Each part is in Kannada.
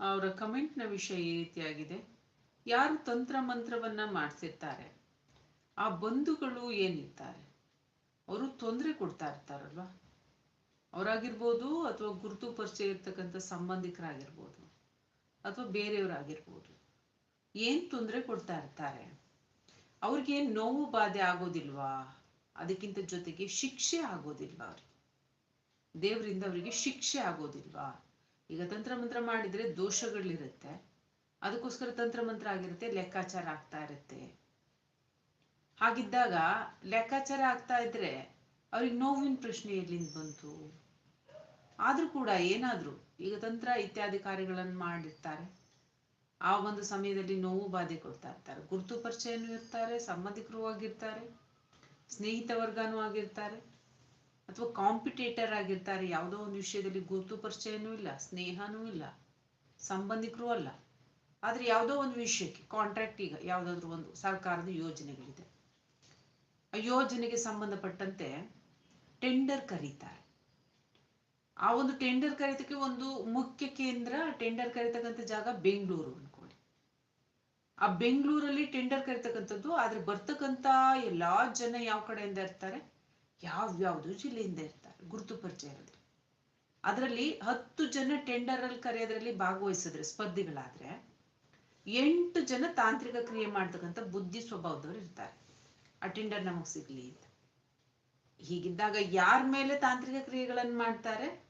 ಅವರ ಕಮೆಂಟ್ನ ವಿಷಯ ಈ ರೀತಿಯಾಗಿದೆ. ಯಾರು ತಂತ್ರ ಮಂತ್ರವನ್ನ ಮಾಡಿಸಿರ್ತಾರೆ? ಆ ಬಂಧುಗಳು ಏನಿರ್ತಾರೆ? ಅವರು ತೊಂದರೆ ಕೊಡ್ತಾ ಇರ್ತಾರಲ್ವಾ? ಅವರಾಗಿರ್ಬೋದು ಅಥವಾ ಗುರುತು ಪರಿಚಯ ಇರ್ತಕ್ಕಂಥ ಸಂಬಂಧಿಕರಾಗಿರ್ಬೋದು ಅಥವಾ ಬೇರೆಯವರಾಗಿರ್ಬೋದು. ಏನು ತೊಂದರೆ ಕೊಡ್ತಾ ಇರ್ತಾರೆ? ಅವ್ರಿಗೆ ನೋವು ಬಾಧೆ ಆಗೋದಿಲ್ವಾ? ಅದಕ್ಕಿಂತ ಜೊತೆಗೆ ಶಿಕ್ಷೆ ಆಗೋದಿಲ್ವಾ ಅವ್ರಿಗೆ? ದೇವರಿಂದ ಅವರಿಗೆ ಶಿಕ್ಷೆ ಆಗೋದಿಲ್ವಾ? ಈಗ ತಂತ್ರ ಮಂತ್ರ ಮಾಡಿದ್ರೆ ದೋಷಗಳಿರುತ್ತೆ. ಅದಕ್ಕೋಸ್ಕರ ತಂತ್ರ ಮಂತ್ರ ಆಗಿರುತ್ತೆ, ಲೆಕ್ಕಾಚಾರ ಆಗ್ತಾ ಇರುತ್ತೆ. ಹಾಗಿದ್ದಾಗ ಲೆಕ್ಕಾಚಾರ ಆಗ್ತಾ ಇದ್ರೆ ಅವ್ರಿಗೆ ನೋವಿನ ಪ್ರಶ್ನೆ ಎಲ್ಲಿಂದ ಬಂತು? ಆದ್ರೂ ಕೂಡ ಏನಾದ್ರು ಈಗ ತಂತ್ರ ಇತ್ಯಾದಿ ಕಾರ್ಯಗಳನ್ನು ಮಾಡಿರ್ತಾರೆ. ಆ ಒಂದು ಸಮಯದಲ್ಲಿ ನೋವು ಬಾಧೆ ಕೊಡ್ತಾ ಇರ್ತಾರೆ. ಗುರುತು ಪರಿಚಯನೂ ಇರ್ತಾರೆ, ಸಂಬಂಧಿಕರು ಆಗಿರ್ತಾರೆ, ಸ್ನೇಹಿತ ವರ್ಗನೂ ಆಗಿರ್ತಾರೆ. ಅಥವಾ ಕಾಂಪಿಟೇಟರ್ ಆಗಿರ್ತಾರೆ, ಯಾವುದೋ ಒಂದು ವಿಷಯದಲ್ಲಿ ಗುರುತು ಪರಿಚಯನೂ ಇಲ್ಲ, ಸ್ನೇಹನೂ ಇಲ್ಲ, ಸಂಬಂಧಿಕರು ಅಲ್ಲ. ಆದರೆ ಯಾವುದೋ ಒಂದು ವಿಷಯಕ್ಕೆ ಕಾಂಟ್ರಾಕ್ಟ್ ಈಗ ಯಾವುದಾದ್ರೂ ಒಂದು ಸರ್ಕಾರದ ಯೋಜನೆಗಳಿದೆ. ಆ ಯೋಜನೆಗೆ ಸಂಬಂಧಪಟ್ಟಂತೆ ಟೆಂಡರ್ ಕರೀತಾರೆ. ಆ ಒಂದು ಟೆಂಡರ್ ಕರೀತಕ್ಕೆ ಒಂದು ಮುಖ್ಯ ಕೇಂದ್ರ ಟೆಂಡರ್ ಕರೀತಕ್ಕಂಥ ಜಾಗ ಬೆಂಗಳೂರು ಅನ್ಕೊಳ್ಳಿ. ಆ ಬೆಂಗಳೂರಲ್ಲಿ ಟೆಂಡರ್ ಕರೀತಕ್ಕಂಥದ್ದು, ಆದ್ರೆ ಬರ್ತಕ್ಕಂಥ ಎಲ್ಲಾ ಜನ ಯಾವ ಕಡೆಯಿಂದ ಇರ್ತಾರೆ? ಯಾವ ಯಾವ್ದು ಜಿಲ್ಲೆಯಿಂದ ಇರ್ತಾರೆ, ಗುರುತು ಪರಿಚಯ ಇರೋದು. ಅದರಲ್ಲಿ ಹತ್ತು ಜನ ಟೆಂಡರ್ ಅಲ್ಲಿ ಕರೆಯೋದ್ರಲ್ಲಿ ಭಾಗವಹಿಸಿದ್ರೆ, ಸ್ಪರ್ಧಿಗಳಾದ್ರೆ, ಎಂಟು ಜನ ತಾಂತ್ರಿಕ ಕ್ರಿಯೆ ಮಾಡ್ತಕ್ಕಂಥ ಬುದ್ಧಿ ಸ್ವಭಾವದವ್ರು ಇರ್ತಾರೆ. ಆ ಟೆಂಡರ್ ನಮಗ್ ಸಿಗ್ಲಿ ಅಂತ. ಹೀಗಿದ್ದಾಗ ಯಾರ ಮೇಲೆ ತಾಂತ್ರಿಕ ಕ್ರಿಯೆಗಳನ್ನ ಮಾಡ್ತಾರೆ?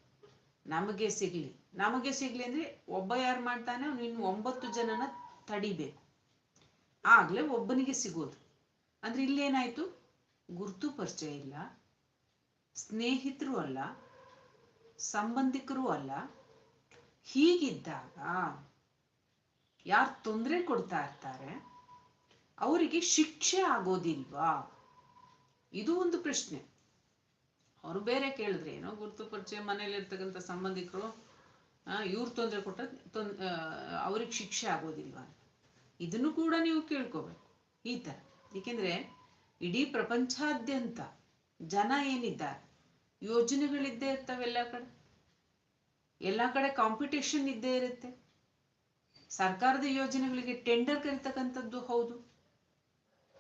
ನಮಗೆ ಸಿಗ್ಲಿ. ನಮಗೆ ಸಿಗ್ಲಿ ಅಂದ್ರೆ ಒಬ್ಬ ಯಾರು ಮಾಡ್ತಾನೆ, ಅವ್ನು ಇನ್ನು ಒಂಬತ್ತು ಜನನ ತಡಿಬೇಕು. ಆಗ್ಲೇ ಒಬ್ಬನಿಗೆ ಸಿಗೋದು. ಅಂದ್ರೆ ಇಲ್ಲೇನಾಯ್ತು? ಗುರುತು ಪರಿಚಯ ಇಲ್ಲ. ಸ್ನೇಹಿತರು ಅಲ್ಲ. ಸಂಬಂಧಿಕರು ಅಲ್ಲ. ಹೀಗಿದ್ದಾಗ ಯಾರು ತೊಂದರೆ ಕೊಡ್ತಾ ಇರ್ತಾರೆ, ಅವರಿಗೆ ಶಿಕ್ಷೆ ಆಗೋದಿಲ್ವಾ? ಇದು ಒಂದು ಪ್ರಶ್ನೆ. ಅವರು ಬೇರೆ ಕೇಳಿದ್ರೆ, ಏನೋ ಗುರುತು ಪರಿಚಯ ಮನೇಲಿ ಇರ್ತಕ್ಕಂಥ ಸಂಬಂಧಿಕರು ಇವ್ರು ತೊಂದರೆ ಕೊಟ್ಟ ತೊಂದ್ ಅವ್ರಿಗೆ ಶಿಕ್ಷೆ ಆಗೋದಿಲ್ವಾ ಇದನ್ನು ಕೂಡ ನೀವು ಕೇಳ್ಕೋಬೇಕು. ಈ ತರ. ಏಕೆಂದ್ರೆ ಇಡೀ ಪ್ರಪಂಚಾದ್ಯಂತ ಜನ ಏನಿದ್ದಾರೆ, ಯೋಜನೆಗಳಿದ್ದೇ ಇರ್ತವೆ ಎಲ್ಲ ಕಡೆ. ಎಲ್ಲ ಕಡೆ ಕಾಂಪಿಟೇಷನ್ ಇದ್ದೇ ಇರುತ್ತೆ. ಸರ್ಕಾರದ ಯೋಜನೆಗಳಿಗೆ ಟೆಂಡರ್ ಕರಿತಕ್ಕಂಥದ್ದು ಹೌದು.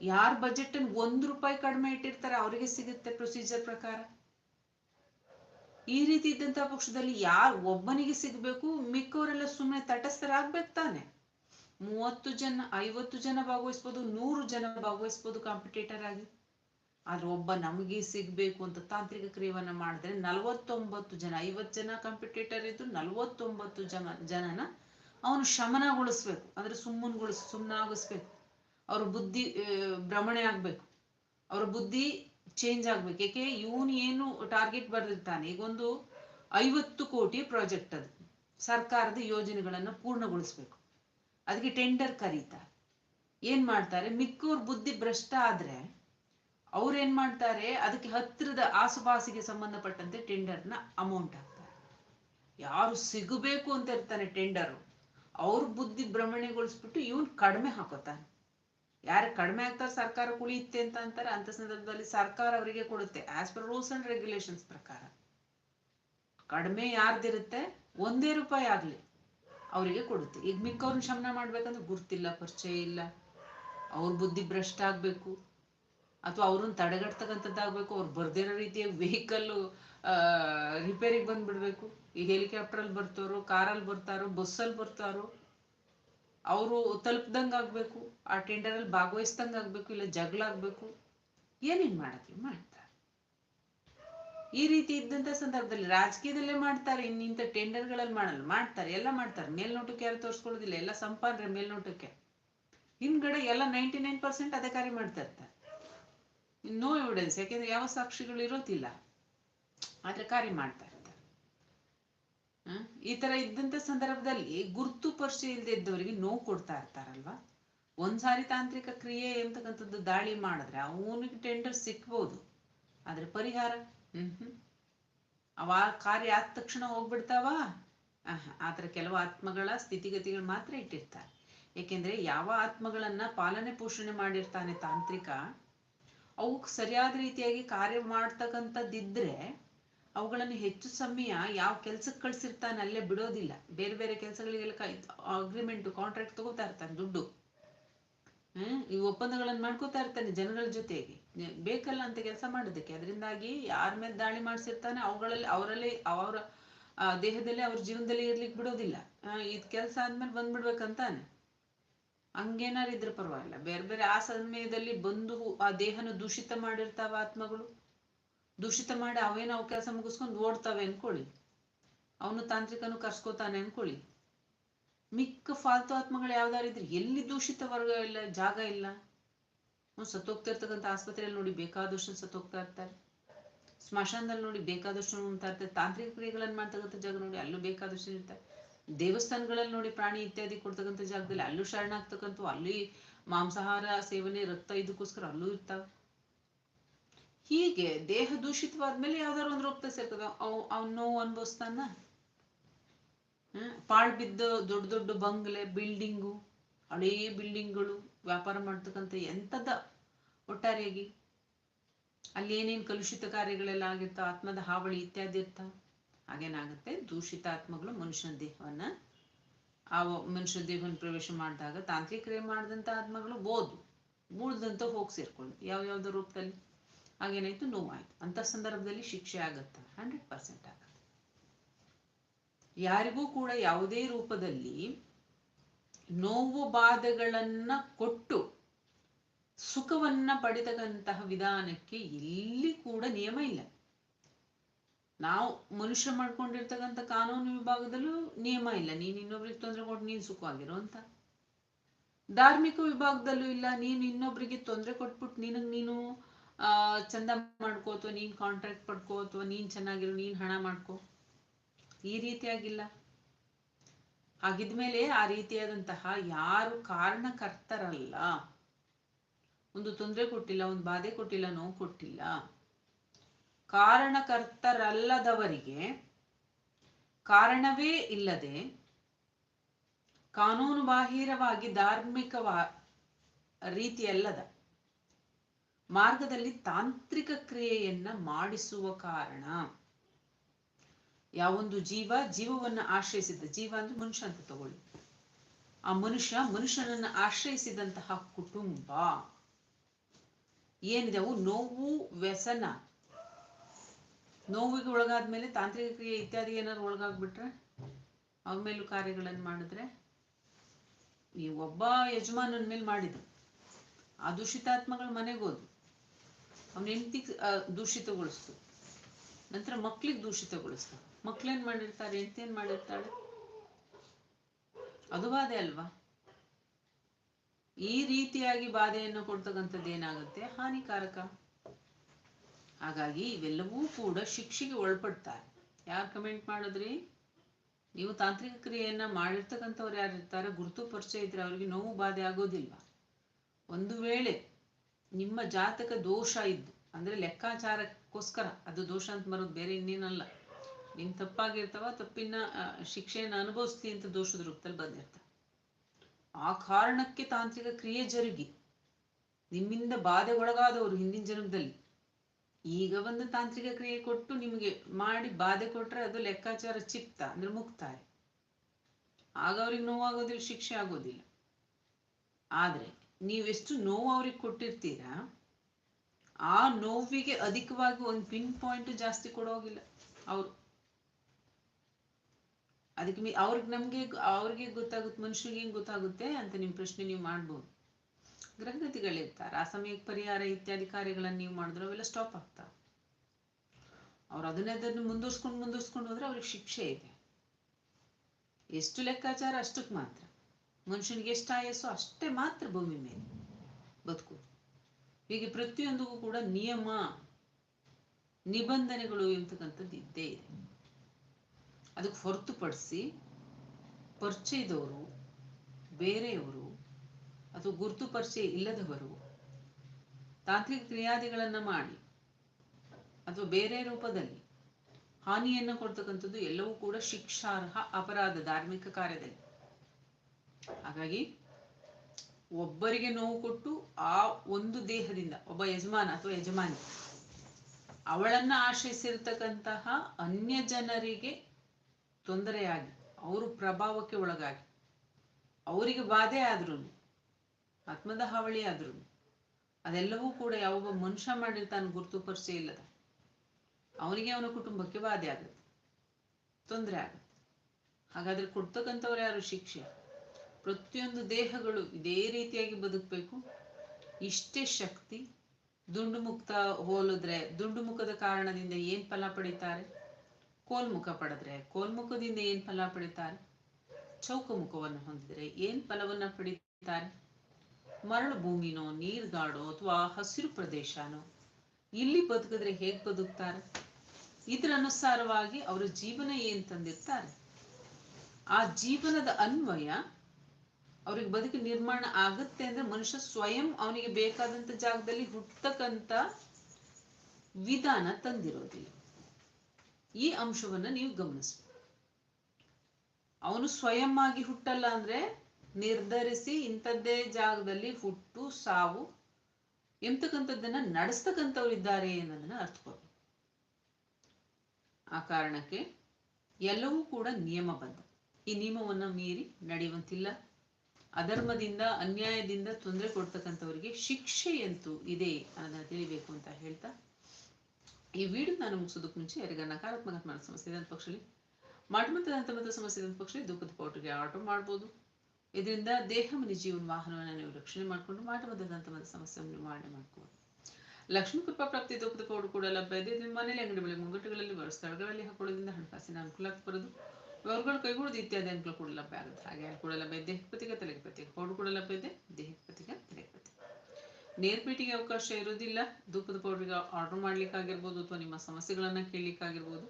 ಯಾರ ಬಜೆಟ್ ಅನ್ನು ಒಂದ್ ರೂಪಾಯಿ ಕಡಿಮೆ ಇಟ್ಟಿರ್ತಾರೆ ಅವರಿಗೆ ಸಿಗುತ್ತೆ ಪ್ರೊಸೀಜರ್ ಪ್ರಕಾರ. ಈ ರೀತಿ ಇದ್ದಂತಹ ಪಕ್ಷದಲ್ಲಿ ಯಾರು ಒಬ್ಬನಿಗೆ ಸಿಗಬೇಕು, ಮಿಕ್ಕವರೆಲ್ಲ ಸುಮ್ಮನೆ ತಟಸ್ಥರಾಗ್ಬೇಕು ತಾನೆ. ಮೂವತ್ತು ಜನ, ಐವತ್ತು ಜನ ಭಾಗವಹಿಸ್ಬೋದು, ನೂರು ಜನ ಭಾಗವಹಿಸ್ಬೋದು ಕಾಂಪಿಟೇಟರ್ ಆಗಿ. ಆದ್ರೆ ಒಬ್ಬ ನಮಗೆ ಸಿಗ್ಬೇಕು ಅಂತ ತಾಂತ್ರಿಕ ಕ್ರಿಯೆಯನ್ನ ಮಾಡಿದ್ರೆ ನಲವತ್ತೊಂಬತ್ತು ಜನ, ಐವತ್ತು ಜನ ಕಾಂಪಿಟೇಟರ್ ಇದ್ದು ನಲವತ್ತೊಂಬತ್ತು ಜನ, ಜನನ ಅವನು ಶಮನಗೊಳಿಸ್ಬೇಕು. ಅಂದ್ರೆ ಸುಮ್ಮನ್ಗೊಳಿಸ್ ಸುಮ್ಮನಾಗಿಸ್ಬೇಕು ಅವ್ರ ಬುದ್ಧಿ ಭ್ರಮಣೆ ಆಗ್ಬೇಕು. ಅವ್ರ ಬುದ್ಧಿ ಚೇಂಜ್ ಆಗ್ಬೇಕು. ಯಾಕೆ ಇವನು ಏನು ಟಾರ್ಗೆಟ್ ಬರ್ದಿರ್ತಾನೆ? ಈಗೊಂದು ಐವತ್ತು ಕೋಟಿ ಪ್ರಾಜೆಕ್ಟ್ ಅದು. ಸರ್ಕಾರದ ಯೋಜನೆಗಳನ್ನ ಪೂರ್ಣಗೊಳಿಸ್ಬೇಕು. ಅದಕ್ಕೆ ಟೆಂಡರ್ ಕರೀತಾರೆ. ಏನ್ ಮಾಡ್ತಾರೆ? ಮಿಕ್ಕೂರ್ ಬುದ್ಧಿ ಭ್ರಷ್ಟ ಆದ್ರೆ ಅವ್ರು ಏನ್ ಮಾಡ್ತಾರೆ? ಅದಕ್ಕೆ ಹತ್ತಿರದ ಆಸುಪಾಸಿಗೆ ಸಂಬಂಧಪಟ್ಟಂತೆ ಟೆಂಡರ್ನ ಅಮೌಂಟ್ ಹಾಕ್ತಾರೆ. ಯಾರು ಸಿಗಬೇಕು ಅಂತ ಇರ್ತಾನೆ ಟೆಂಡರ್ ಅವ್ರ ಬುದ್ಧಿ ಭ್ರಮಣೆಗೊಳಿಸ್ಬಿಟ್ಟು ಇವನ್ ಕಡಿಮೆ ಹಾಕೋತಾನೆ. ಯಾರು ಕಡಿಮೆ ಆಗ್ತಾರೆ ಸರ್ಕಾರ ಕುಳಿಯುತ್ತೆ ಅಂತ ಅಂತಾರೆ, ಅಂತ ಸಂದರ್ಭದಲ್ಲಿ ಸರ್ಕಾರ ಅವರಿಗೆ ಕೊಡುತ್ತೆ as per rules and regulations ಪ್ರಕಾರ. ಕಡಿಮೆ ಯಾರ್ದಿರುತ್ತೆ? ಒಂದೇ ರೂಪಾಯಿ ಆಗ್ಲಿ. ಅವರಿಗೆ ಕೊಡುತ್ತೆ. ಈಗ ಮಿಕ್ಕವ್ರನ್ನ ಶಮನ ಮಾಡ್ಬೇಕಂದ್ರೆ ಗುರ್ತಿಲ್ಲ, ಪರಿಚಯ ಇಲ್ಲ. ಅವ್ರ ಬುದ್ಧಿ ಭ್ರಷ್ಟ ಆಗ್ಬೇಕು. ಅಥವಾ ಅವ್ರನ್ನ ತಡೆಗಟ್ತಕ್ಕಂಥದ್ದಾಗ್ಬೇಕು. ಅವ್ರು ಬರ್ದಿರೋ ರೀತಿಯ ವೆಹಿಕಲ್ಲು ರಿಪೇರಿಗೆ ಬಂದ್ಬಿಡ್ಬೇಕು. ಈ ಹೆಲಿಕಾಪ್ಟರ್ ಅಲ್ಲಿ ಬರ್ತಾರೋ, ಕಾರಲ್ಲಿ ಬರ್ತಾರೋ ಬಸ್ಸಲ್ಲಿ ಬರ್ತಾರೋ, ಅವರು ತಲುಪ್ದಂಗೆ ಆಗಬೇಕು. ಆ ಟೆಂಡರ್ ಅಲ್ಲಿ ಆಗಬೇಕು ಆಗ್ಬೇಕು, ಇಲ್ಲ ಜಗಳ ಆಗಬೇಕು. ಏನೇನ್ ಮಾಡಕ್ಕೆ ಮಾಡ್ತಾರೆ? ಈ ರೀತಿ ಇದ್ದಂತ ಸಂದರ್ಭದಲ್ಲಿ ರಾಜಕೀಯದಲ್ಲೇ ಮಾಡ್ತಾರೆ, ಇನ್ನಿಂತ ಟೆಂಡರ್ಗಳಲ್ಲಿ ಮಾಡಲ್ಲ. ಮಾಡ್ತಾರೆ, ಎಲ್ಲ ಮಾಡ್ತಾರೆ. ಮೇಲ್ನೋಟಕ್ಕೆ ಯಾರು ತೋರಿಸ್ಕೊಳ್ಳೋದಿಲ್ಲ. ಎಲ್ಲ ಸಂಪಾದ್ರೆ ಮೇಲ್ನೋಟಕ್ಕೆ. ಹಿಂದ್ಗಡೆ ಎಲ್ಲ ನೈಂಟಿ ನೈನ್ ಪರ್ಸೆಂಟ್ ಅದೇ ಮಾಡ್ತಾ ಇರ್ತಾರೆ. ನೋ ಎವಿಡೆನ್ಸ್ ಯಾಕೆಂದ್ರೆ ಯಾವ ಸಾಕ್ಷಿಗಳು ಇರೋದಿಲ್ಲ. ಆದ್ರೆ ಕಾರ್ಯ ಮಾಡ್ತಾ ಇರ್ತಾರೆ. ಈ ತರ ಇದ್ದಂತ ಸಂದರ್ಭದಲ್ಲಿ ಗುರುತು ಪರಿಚಯ ಇಲ್ಲದೆ ಇದ್ದವರಿಗೆ ನೋವು ಕೊಡ್ತಾ ಇರ್ತಾರಲ್ವಾ? ಒಂದ್ಸಾರಿ ತಾಂತ್ರಿಕ ಕ್ರಿಯೆ ಎಂತಕ್ಕಂಥದ್ದು ದಾಳಿ ಮಾಡಿದ್ರೆ ಅವನಿಗೆ ಟೆಂಡರ್ ಸಿಕ್ಬೋದು. ಆದ್ರೆ ಪರಿಹಾರ? ಅವ ಕಾರ್ಯ ಆದ ತಕ್ಷಣ ಹೋಗ್ಬಿಡ್ತಾವ? ಆದ್ರೆ ಕೆಲವು ಆತ್ಮಗಳ ಸ್ಥಿತಿಗತಿಗಳು ಮಾತ್ರ ಇಟ್ಟಿರ್ತಾರೆ. ಏಕೆಂದ್ರೆ ಯಾವ ಆತ್ಮಗಳನ್ನ ಪಾಲನೆ ಪೋಷಣೆ ಮಾಡಿರ್ತಾನೆ ತಾಂತ್ರಿಕ, ಅವು ಸರಿಯಾದ ರೀತಿಯಾಗಿ ಕಾರ್ಯ ಮಾಡ್ತಕ್ಕಂಥದ್ದಿದ್ರೆ ಅವುಗಳನ್ನು ಹೆಚ್ಚು ಸಮಯ ಯಾವ ಕೆಲ್ಸಕ್ಕೆ ಕಳ್ಸಿರ್ತಾನೆ ಅಲ್ಲೇ ಬಿಡೋದಿಲ್ಲ. ಬೇರೆ ಬೇರೆ ಕೆಲಸಗಳಿಗೆಲ್ಲ ಅಗ್ರಿಮೆಂಟ್ ಕಾಂಟ್ರಾಕ್ಟ್ ತಗೋತಾ ಇರ್ತಾನೆ ದುಡ್ಡು. ಹ್ಮ್, ಈ ಒಪ್ಪಂದಗಳನ್ನು ಮಾಡ್ಕೋತಾ ಇರ್ತಾನೆ ಜನಗಳ ಜೊತೆಗೆ. ಬೇಕಲ್ಲ ಅಂತ ಕೆಲಸ ಮಾಡೋದಕ್ಕೆ. ಅದರಿಂದಾಗಿ ಯಾರ ಮೇಲೆ ದಾಳಿ ಮಾಡಿಸಿರ್ತಾನೆ ಅವುಗಳಲ್ಲಿ, ಅವರಲ್ಲಿ, ಅವರ ದೇಹದಲ್ಲಿ ಅವ್ರ ಜೀವನದಲ್ಲಿ ಇರ್ಲಿಕ್ಕೆ ಬಿಡೋದಿಲ್ಲ. ಇದು ಕೆಲಸ ಆದ್ಮೇಲೆ ಬಂದ್ಬಿಡ್ಬೇಕಂತಾನೆ. ಹಂಗೇನಾರು ಇದ್ರೆ ಪರವಾಗಿಲ್ಲ. ಬೇರೆ ಬೇರೆ ಆ ಸಮಯದಲ್ಲಿ ಬಂದು ಆ ದೇಹನ ದೂಷಿತ ಮಾಡಿರ್ತಾವ ಆತ್ಮಗಳು. ದೂಷಿತ ಮಾಡಿ ಅವೇನೋ ಅವ್ ಕೆಲಸ ಮುಗಿಸ್ಕೊಂಡು ಓಡ್ತಾವೆ ಅನ್ಕೊಳ್ಳಿ. ಅವನು ತಾಂತ್ರಿಕನು ಕರ್ಸ್ಕೋತಾನೆ ಅನ್ಕೊಳ್ಳಿ. ಮಿಕ್ಕ ಫಾಲ್ತು ಆತ್ಮಗಳು ಯಾವ್ದಾರು ಇದ್ರೆ ಎಲ್ಲಿ ದೂಷಿತ ವರ್ಗ ಇಲ್ಲ, ಜಾಗ ಇಲ್ಲ. ಹ್ಮ್, ಸತ್ತೋಗ್ತಿರ್ತಕ್ಕಂಥ ಆಸ್ಪತ್ರೆಯಲ್ಲಿ ನೋಡಿ ಬೇಕಾದಷ್ಟು ಸತ್ತೋಗ್ತಾ ಇರ್ತಾರೆ. ಸ್ಮಶಾನದಲ್ಲಿ ನೋಡಿ ಬೇಕಾದಷ್ಟು ಉಂಟಾ ಇರ್ತಾರೆ. ತಾಂತ್ರಿಕ ಕ್ರಿಯೆಗಳನ್ನು ಮಾಡ್ತಕ್ಕಂಥ ಜಾಗ ನೋಡಿ ಅಲ್ಲೂ ಬೇಕಾದಷ್ಟು ಇರ್ತಾರೆ. ದೇವಸ್ಥಾನಗಳಲ್ಲಿ ನೋಡಿ ಪ್ರಾಣಿ ಇತ್ಯಾದಿ ಕೊಡ್ತಕ್ಕಂಥ ಜಾಗದಲ್ಲಿ ಅಲ್ಲೂ ಶರಣಾಗ್ತಕ್ಕಂಥ ಅಲ್ಲಿ ಮಾಂಸಾಹಾರ ಸೇವನೆ ರಕ್ತ ಇದಕ್ಕೋಸ್ಕರ ಅಲ್ಲೂ ಇರ್ತಾವ. ಹೀಗೆ ದೇಹ ದೂಷಿತವಾದ್ಮೇಲೆ ಯಾವ್ದಾದ್ರು ಒಂದು ರೋಗ ಸೇರ್ತದ. ಅವ್ ಅವ್ನ ನೋವು ಅನುಭವಿಸ್ತಾನ. ಪಾಳ್ ಬಿದ್ದ ದೊಡ್ಡ ದೊಡ್ಡ ಬಂಗ್ಲೆ ಬಿಲ್ಡಿಂಗು. ಹಳೇ ಬಿಲ್ಡಿಂಗ್ಗಳು ವ್ಯಾಪಾರ ಮಾಡ್ತಕ್ಕಂಥ ಎಂಥದ ಒಟ್ಟಾರೆಯಾಗಿ ಅಲ್ಲಿ ಏನೇನ್ ಕಲುಷಿತ ಕಾರ್ಯಗಳೆಲ್ಲ ಆಗಿರ್ತಾವ, ಆತ್ಮದ ಹಾವಳಿ ಇತ್ಯಾದಿ ಇರ್ತಾವ ಹಾಗೇನಾಗುತ್ತೆ? ದೂಷಿತ ಆತ್ಮಗಳು ಮನುಷ್ಯನ ದೇಹವನ್ನ, ಆ ಮನುಷ್ಯನ ದೇಹವನ್ನು ಪ್ರವೇಶ ಮಾಡಿದಾಗ ತಾಂತ್ರಿಕ ಕ್ರಿಯೆ ಮಾಡಿದಂಥ ಆತ್ಮಗಳು ಓದು ಮೂಳ್ದಂತ ಹೋಗಿ ಸೇರ್ಕೊಂಡು ಯಾವ ಯಾವ್ದೋ ರೂಪದಲ್ಲಿ? ಹಾಗೇನಾಯ್ತು? ನೋವಾಯ್ತು. ಅಂತ ಸಂದರ್ಭದಲ್ಲಿ ಶಿಕ್ಷೆ ಆಗತ್ತ. ಹಂಡ್ರೆಡ್ ಪರ್ಸೆಂಟ್ ಆಗತ್ತೆ. ಯಾರಿಗೂ ಕೂಡ ಯಾವುದೇ ರೂಪದಲ್ಲಿ ನೋವು ಬಾಧೆಗಳನ್ನ ಕೊಟ್ಟು ಸುಖವನ್ನ ಪಡೆತಕ್ಕಂತಹ ವಿಧಾನಕ್ಕೆ ಎಲ್ಲಿ ಕೂಡ ನಿಯಮ ಇಲ್ಲ. ನಾವು ಮನುಷ್ಯ ಮಾಡ್ಕೊಂಡಿರ್ತಕ್ಕಂಥ ಕಾನೂನು ವಿಭಾಗದಲ್ಲೂ ನಿಯಮ ಇಲ್ಲ. ನೀನ್ ಇನ್ನೊಬ್ರಿಗೆ ತೊಂದರೆ ಕೊಟ್ಟು ನೀನ್ ಸುಖವಾಗಿರೋ ಅಂತ. ಧಾರ್ಮಿಕ ವಿಭಾಗದಲ್ಲೂ ಇಲ್ಲ. ನೀನು ಇನ್ನೊಬ್ರಿಗೆ ತೊಂದರೆ ಕೊಟ್ಬಿಟ್ಟು ನಿನಗೆ ನೀನು, ಆ, ಚಂದ ಮಾಡ್ಕೋ ಅಥವಾ ನೀನ್ ಕಾಂಟ್ರಾಕ್ಟ್ ಪಡ್ಕೋ ಅಥವಾ ನೀನ್ ಚೆನ್ನಾಗಿರೋ, ನೀನ್ ಹಣ ಮಾಡ್ಕೋ. ಈ ರೀತಿಯಾಗಿಲ್ಲ. ಹಾಗಿದ್ಮೇಲೆ ಆ ರೀತಿಯಾದಂತಹ ಯಾರು ಕಾರಣಕರ್ತರಲ್ಲ, ಒಂದು ತೊಂದರೆ ಕೊಟ್ಟಿಲ್ಲ, ಒಂದು ಬಾಧೆ ಕೊಟ್ಟಿಲ್ಲ, ನೋವು ಕೊಟ್ಟಿಲ್ಲ, ಕಾರಣಕರ್ತರಲ್ಲದವರಿಗೆ ಕಾರಣವೇ ಇಲ್ಲದೆ ಕಾನೂನು ಬಾಹಿರವಾಗಿ ಧಾರ್ಮಿಕವಾ ರೀತಿಯಲ್ಲದ ಮಾರ್ಗದಲ್ಲಿ ತಾಂತ್ರಿಕ ಕ್ರಿಯೆಯನ್ನ ಮಾಡಿಸುವ ಕಾರಣ ಯಾವೊಂದು ಜೀವ ಜೀವವನ್ನು ಆಶ್ರಯಿಸಿದ ಜೀವ ಅಂದ್ರೆ ಮನುಷ್ಯ ಅಂತ ತಗೊಳ್ಳಿ. ಆ ಮನುಷ್ಯ ಮನುಷ್ಯನನ್ನ ಆಶ್ರಯಿಸಿದಂತಹ ಕುಟುಂಬ. ಏನಿದೆ ಅವು? ನೋವು, ವ್ಯಸನ. ನೋವಿಗೆ ಒಳಗಾದ್ಮೇಲೆ ತಾಂತ್ರಿಕ ಕ್ರಿಯೆ ಇತ್ಯಾದಿ ಏನಾದ್ರು ಒಳಗಾಗ್ಬಿಟ್ರೆ ಅವ್ರ ಮೇಲೂ ಕಾರ್ಯಗಳನ್ನು ಮಾಡಿದ್ರೆ ಈ ಒಬ್ಬ ಯಜಮಾನನ ಮೇಲೆ ಮಾಡಿದ್ರು ಆ ದೂಷಿತಾತ್ಮಗಳು ಮನೆಗೋದು ಅವನ ಹೆಂಡತಿ ದೂಷಿತಗೊಳಿಸ್ತು. ನಂತರ ಮಕ್ಳಿಗೆ ದೂಷಿತಗೊಳಿಸ್ತು. ಮಕ್ಳೇನ್ ಮಾಡಿರ್ತಾರೆ ಹೆಂಡತಿ ಏನ್ ಮಾಡಿರ್ತಾಳೆ ಅದು ಬಾಧೆ ಅಲ್ವಾ? ಈ ರೀತಿಯಾಗಿ ಬಾಧೆಯನ್ನು ಕೊಡ್ತಕ್ಕಂಥದ್ದು ಏನಾಗುತ್ತೆ? ಹಾನಿಕಾರಕ. ಹಾಗಾಗಿ ಇವೆಲ್ಲವೂ ಕೂಡ ಶಿಕ್ಷೆಗೆ ಒಳಪಡ್ತಾರೆ. ಯಾರು ಕಮೆಂಟ್ ಮಾಡಿದ್ರಿ? ನೀವು ತಾಂತ್ರಿಕ ಕ್ರಿಯೆಯನ್ನ ಮಾಡಿರ್ತಕ್ಕಂಥವ್ರು ಯಾರು ಇರ್ತಾರೆ? ಗುರುತು ಪರಿಚಯ ಇದ್ರೆ ಅವ್ರಿಗೆ ನೋವು ಬಾಧೆ ಆಗೋದಿಲ್ಲ ಒಂದು ವೇಳೆ ನಿಮ್ಮ ಜಾತಕ ದೋಷ ಇದ್ದು, ಅಂದ್ರೆ ಲೆಕ್ಕಾಚಾರಕ್ಕೋಸ್ಕರ, ಅದು ದೋಷ ಅಂತ ಬರೋದು ಬೇರೆ ಇನ್ನೇನಲ್ಲ. ನಿಮ್ ತಪ್ಪಾಗಿರ್ತಾವ, ತಪ್ಪಿನ ಶಿಕ್ಷೆಯನ್ನ ಶಿಕ್ಷೆಯನ್ನು ಅನುಭವಿಸ್ತಿ ಅಂತ ದೋಷದ ರೂಪದಲ್ಲಿ ಬಂದಿರ್ತಾವ ಆ ಕಾರಣಕ್ಕೆ ತಾಂತ್ರಿಕ ಕ್ರಿಯೆ ಜರುಗಿ. ನಿಮ್ಮಿಂದ ಬಾಧೆ ಒಳಗಾದವರು ಹಿಂದಿನ ಜನ್ಮದಲ್ಲಿ. ಈಗ ಒಂದು ತಾಂತ್ರಿಕ ಕ್ರಿಯೆ ಕೊಟ್ಟು ನಿಮಗೆ ಮಾಡಿ ಬಾಧೆ ಕೊಟ್ರೆ ಅದು ಲೆಕ್ಕಾಚಾರ ಚಿತ್ತ, ಅಂದ್ರೆ ಮುಕ್ತಾಯ. ಆಗ ಅವ್ರಿಗೆ ನೋವಾಗೋದಿಲ್ಲ, ಶಿಕ್ಷೆ ಆಗೋದಿಲ್ಲ. ಆದ್ರೆ ನೀವೆಷ್ಟು ನೋವು ಅವ್ರಿಗೆ ಕೊಟ್ಟಿರ್ತೀರಾ, ಆ ನೋವಿಗೆ ಅಧಿಕವಾಗಿ ಒಂದು ಪಿನ್ ಪಾಯಿಂಟ್ ಜಾಸ್ತಿ ಕೊಡೋಗಿಲ್ಲ. ಅವರು ಅದಕ್ಕೆ ಮೀ ಅವ್ರಿಗೆ ನಮ್ಗೆ ಅವ್ರಿಗೆ ಗೊತ್ತಾಗುತ್ತೆ ಮನುಷ್ಯನಿಗೆ ಹೆಂಗೆ ಗೊತ್ತಾಗುತ್ತೆ ಅಂತ ನಿಮ್ ಪ್ರಶ್ನೆ ನೀವು ಮಾಡ್ಬೋದು. ಗ್ರಹಗತಿಗಳಿರ್ತಾರೆ, ಆ ಸಮಯಕ್ಕೆ ಪರಿಹಾರ ಇತ್ಯಾದಿ ಕಾರ್ಯಗಳನ್ನು ನೀವು ಮಾಡಿದ್ರೆ ಅವೆಲ್ಲ ಸ್ಟಾಪ್ ಆಗ್ತಾವ ಅವ್ರು ಅದನ್ನೇ ಅದನ್ನು ಮುಂದುವರ್ಸ್ಕೊಂಡು ಮುಂದುವರ್ಸ್ಕೊಂಡು ಹೋದ್ರೆ ಅವ್ರಿಗೆ ಶಿಕ್ಷೆ ಇದೆ. ಎಷ್ಟು ಲೆಕ್ಕಾಚಾರ ಅಷ್ಟಕ್ಕೆ ಮಾತ್ರ. ಮನುಷ್ಯನಿಗೆ ಎಷ್ಟು ಆಯಸ್ಸು ಅಷ್ಟೇ ಮಾತ್ರ ಭೂಮಿ ಮೇಲೆ ಬದುಕು ಹೀಗೆ ಪ್ರತಿಯೊಂದಿಗೂ ಕೂಡ ನಿಯಮ, ನಿಬಂಧನೆಗಳು ಎಂತಕ್ಕಂಥದ್ದು ಇದ್ದೇ ಇದೆ. ಅದಕ್ಕೆ ಹೊರತುಪಡಿಸಿ ಪರಿಚಯದವರು, ಬೇರೆಯವರು ಅಥವಾ ಗುರುತು ಪರಿಚಯ ಇಲ್ಲದವರು, ತಾಂತ್ರಿಕ ಕ್ರಿಯಾದಿಗಳನ್ನು ಮಾಡಿ, ಅಥವಾ ಬೇರೆ ರೂಪದಲ್ಲಿ ಹಾನಿಯನ್ನು ಕೊಡ್ತಕ್ಕಂಥದ್ದು ಎಲ್ಲವೂ ಕೂಡ ಶಿಕ್ಷಾರ್ಹ ಅಪರಾಧ, ಧಾರ್ಮಿಕ ಕಾರ್ಯದಲ್ಲಿ. ಹಾಗಾಗಿ ಒಬ್ಬರಿಗೆ ನೋವು ಕೊಟ್ಟು ಆ ಒಂದು ದೇಹದಿಂದ, ಒಬ್ಬ ಯಜಮಾನ ಅಥವಾ ಯಜಮಾನಿ, ಅವಳನ್ನ ಆಶ್ರಯಿಸಿರ್ತಕ್ಕಂತಹ ಅನ್ಯ ಜನರಿಗೆ ತೊಂದರೆಯಾಗಿ, ಅವರು ಪ್ರಭಾವಕ್ಕೆ ಒಳಗಾಗಿ, ಅವರಿಗೆ ಬಾಧೆ ಆದ್ರೂ ಆತ್ಮದ ಹಾವಳಿ ಆದ್ರೂ, ಅದೆಲ್ಲವೂ ಕೂಡ ಯಾವೊಬ್ಬ ಮನುಷ್ಯ ಮಾಡಿರ್ತಾನೆ ಗುರುತು ಪರಿಚಯ ಇಲ್ಲದ, ಅವನಿಗೆ ಅವನ ಕುಟುಂಬಕ್ಕೆ ಬಾಧೆ ಆಗುತ್ತೆ, ತೊಂದರೆ ಆಗುತ್ತೆ. ಹಾಗಾದ್ರೆ ಕೊಡ್ತಕ್ಕಂಥವ್ರು ಯಾರು? ಶಿಕ್ಷೆ. ಪ್ರತಿಯೊಂದು ದೇಹಗಳು ಇದೇ ರೀತಿಯಾಗಿ ಬದುಕಬೇಕು. ಇಷ್ಟೇ ಶಕ್ತಿ, ದುಂಡು ಮುಕ್ತ ಹೋಲಿದ್ರೆ, ದುಂಡು ಮುಖದ ಕಾರಣದಿಂದ ಏನ್ ಫಲ ಪಡಿತಾರೆ? ಕೋಲ್ಮುಖ ಪಡೆದ್ರೆ ಕೋಲ್ಮುಖದಿಂದ ಏನ್ ಫಲ ಪಡಿತಾರೆ ಚೌಕಮುಖವನ್ನು ಹೊಂದಿದ್ರೆ ಏನ್ ಫಲವನ್ನ ಪಡಿತಾರೆ ಮರಳು ಭೂಮಿನೋ ನೀರ್ಗಾಡೋ ಅಥವಾ ಹಸಿರು ಪ್ರದೇಶನೋ? ಇಲ್ಲಿ ಬದುಕಿದ್ರೆ ಹೇಗ್ ಬದುಕ್ತಾರೆ? ಇದ್ರ ಅನುಸಾರವಾಗಿ ಅವರ ಜೀವನ ಏನ್ ತಂದಿರ್ತಾರೆ? ಆ ಜೀವನದ ಅನ್ವಯ ಅವ್ರಿಗೆ ಬದುಕು ನಿರ್ಮಾಣ ಆಗುತ್ತೆ ಅಂದ್ರೆ ಮನುಷ್ಯ ಸ್ವಯಂ ಅವನಿಗೆ ಬೇಕಾದಂತ ಜಾಗದಲ್ಲಿ ಹುಟ್ಟತಕ್ಕಂತ ವಿಧಾನ ತಂದಿರೋದಿಲ್ಲ. ಈ ಅಂಶವನ್ನ ನೀವು ಗಮನಿಸಬೇಕು. ಅವನು ಸ್ವಯಂ ಆಗಿ ಹುಟ್ಟಲ್ಲ ಅಂದ್ರೆ ನಿರ್ಧರಿಸಿ ಇಂಥದ್ದೇ ಜಾಗದಲ್ಲಿ ಹುಟ್ಟು, ಸಾವು, ಎಂತಕ್ಕಂಥದ್ದನ್ನ ನಡೆಸ್ತಕ್ಕಂಥವ್ರು ಇದ್ದಾರೆ ಅನ್ನೋದನ್ನ ಅರ್ಥಕೋಬೇಕು ಆ ಕಾರಣಕ್ಕೆ ಎಲ್ಲವೂ ಕೂಡ ನಿಯಮಬದ್ಧ. ಈ ನಿಯಮವನ್ನ ಮೀರಿ ನಡೆಯುವಂತಿಲ್ಲ. ಅಧರ್ಮದಿಂದ, ಅನ್ಯಾಯದಿಂದ ತೊಂದರೆ ಕೊಡ್ತಕ್ಕಂಥವರಿಗೆ ಶಿಕ್ಷೆಯಂತೂ ಇದೆ ಅನ್ನೋದನ್ನ ತಿಳಿಬೇಕು ಅಂತ ಹೇಳ್ತಾ ಈ ವಿಡಿಯೋ ನಾನು ಮುಗಿಸೋದಕ್ಕೆ ಮುಂಚೆ ಯಾರಿಗ ನಕಾರಾತ್ಮಕ ಸಮಸ್ಯೆ ಸಮಸ್ಯೆ ಅಂತ ಪಕ್ಷದಲ್ಲಿ ಮಾಟಮತ ದಂತಮತ ಸಮಸ್ಯೆ ಇದ್ದಂಥ ಪಕ್ಷದಲ್ಲಿ ದುಃಖದ ಪೌಟಿಗೆ ಆರ್ಡರ್ ಮಾಡ್ಬೋದು. ಇದರಿಂದ ದೇಹ ಮನೆ ಜೀವನ ವಾಹನವನ್ನು ನೀವು ರಕ್ಷಣೆ ಮಾಡಿಕೊಂಡು ಮಾಟಮತ ದಂತಮತ ಸಮಸ್ಯೆಯನ್ನು ನಿವಾರಣೆ ಮಾಡ್ಕೋಬೋದು ಲಕ್ಷ್ಮೀ ಕೃಪಾ ಪ್ರಾಪ್ತಿ ದುಃಖದ ಪೌಡರ್ ಕೂಡ ಲಭ್ಯ ಇದೆ. ನಿಮ್ಮ ಮನೆಯಲ್ಲಿ ಅಂಗಡಿ ಬಳಿ ಮುಂಗಟ್ಟುಗಳಲ್ಲಿ ಸ್ಥಳಗಳಲ್ಲಿ ಹಾಕೊಳ್ಳೋದ್ರಿಂದ ಹಣಕಾಸಿನ ಅನುಕೂಲ ಬರೋದು ವ್ಯವಹಾರಗಳು ಕೈಗೂಡೋದು ಇತ್ಯಾದಿ ಅನುಕೂಲ ಕೂಡ ಲಭ್ಯ ಆಗುತ್ತೆ. ಹಾಗೆ ಕೂಡ ಲಭ್ಯ ಇದೆ ದೇಹಕ್ಕೆ ತಲೆಗೆ ಪತಿಗೆ ಪೌಡರ್ ಕೂಡ ಲಭ್ಯ ಇದೆ. ದೇಹಕ್ಕೆ ಪತಿಗೆ ತಲೆಗೆ ಪತಿಗೆ ನೇರ್ಪೇಟಿಗೆ ಅವಕಾಶ ಇರೋದಿಲ್ಲ ಧೂಪದ ಪೌಡ್ರಿಗೆ ಆರ್ಡರ್ ಮಾಡ್ಲಿಕ್ಕಾಗಿರ್ಬೋದು ಅಥವಾ ನಿಮ್ಮ ಸಮಸ್ಯೆಗಳನ್ನು ಕೇಳಲಿಕ್ಕಾಗಿರ್ಬೋದು.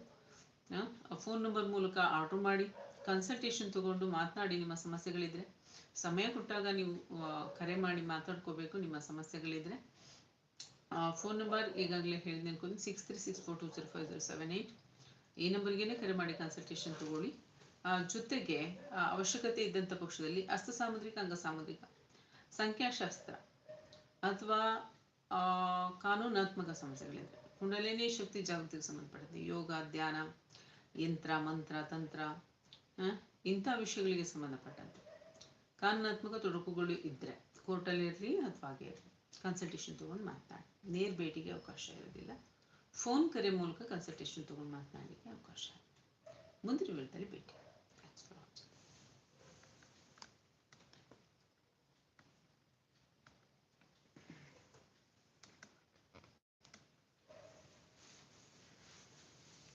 ಫೋನ್ ನಂಬರ್ ಮೂಲಕ ಆರ್ಡರ್ ಮಾಡಿ ಕನ್ಸಲ್ಟೇಷನ್ ತಗೊಂಡು ಮಾತನಾಡಿ ನಿಮ್ಮ ಸಮಸ್ಯೆಗಳಿದ್ರೆ. ಸಮಯ ಕೊಟ್ಟಾಗ ನೀವು ಕರೆ ಮಾಡಿ ಮಾತಾಡ್ಕೋಬೇಕು ನಿಮ್ಮ ಸಮಸ್ಯೆಗಳಿದ್ರೆ. ಫೋನ್ ನಂಬರ್ ಈಗಾಗಲೇ ಹೇಳಿದೆ ಅನ್ಕೊಂಡು six three six four two zero five zero seven eight ಈ ನಂಬರ್ಗೇನೆ ಕರೆ ಮಾಡಿ ಕನ್ಸಲ್ಟೇಷನ್ ತಗೊಳ್ಳಿ. ಜೊತೆಗೆ ಅವಶ್ಯಕತೆ ಇದ್ದಂಥ ಪಕ್ಷದಲ್ಲಿ ಅಸ್ತ ಸಾಮುದ್ರಿಕ ಅಂಗ ಸಾಮುದ್ರಿಕ ಸಂಖ್ಯಾಶಾಸ್ತ್ರ. ಅಥವಾ ಕಾನೂನಾತ್ಮಕ ಸಮಸ್ಯೆಗಳಿದೆ ಕುಂಡಲಿನಿ ಶಕ್ತಿ ಜಾಗೃತಿಗೆ ಸಂಬಂಧಪಟ್ಟಂತೆ ಯೋಗ, ಧ್ಯಾನ, ಯಂತ್ರ, ಮಂತ್ರ, ತಂತ್ರ ಇಂಥ ವಿಷಯಗಳಿಗೆ ಸಂಬಂಧಪಟ್ಟಂತೆ. ಕಾನೂನಾತ್ಮಕ ತೊಡಕುಗಳು ಇದ್ದರೆ ಕೋರ್ಟಲ್ಲಿ ಇರಲಿ ಅಥವಾ ಹಾಗೆ ಇರಲಿ ಕನ್ಸಲ್ಟೇಷನ್ ತೊಗೊಂಡು ಮಾತನಾಡಿ. ನೇರ ಭೇಟಿಗೆ ಅವಕಾಶ ಇರೋದಿಲ್ಲ. ಫೋನ್ ಕರೆ ಮೂಲಕ ಕನ್ಸಲ್ಟೇಷನ್ ತೊಗೊಂಡು ಮಾತನಾಡಲಿಕ್ಕೆ ಅವಕಾಶ. ಮುಂದಿನ ವೇಳೆಯಲ್ಲಿ ಭೇಟಿ.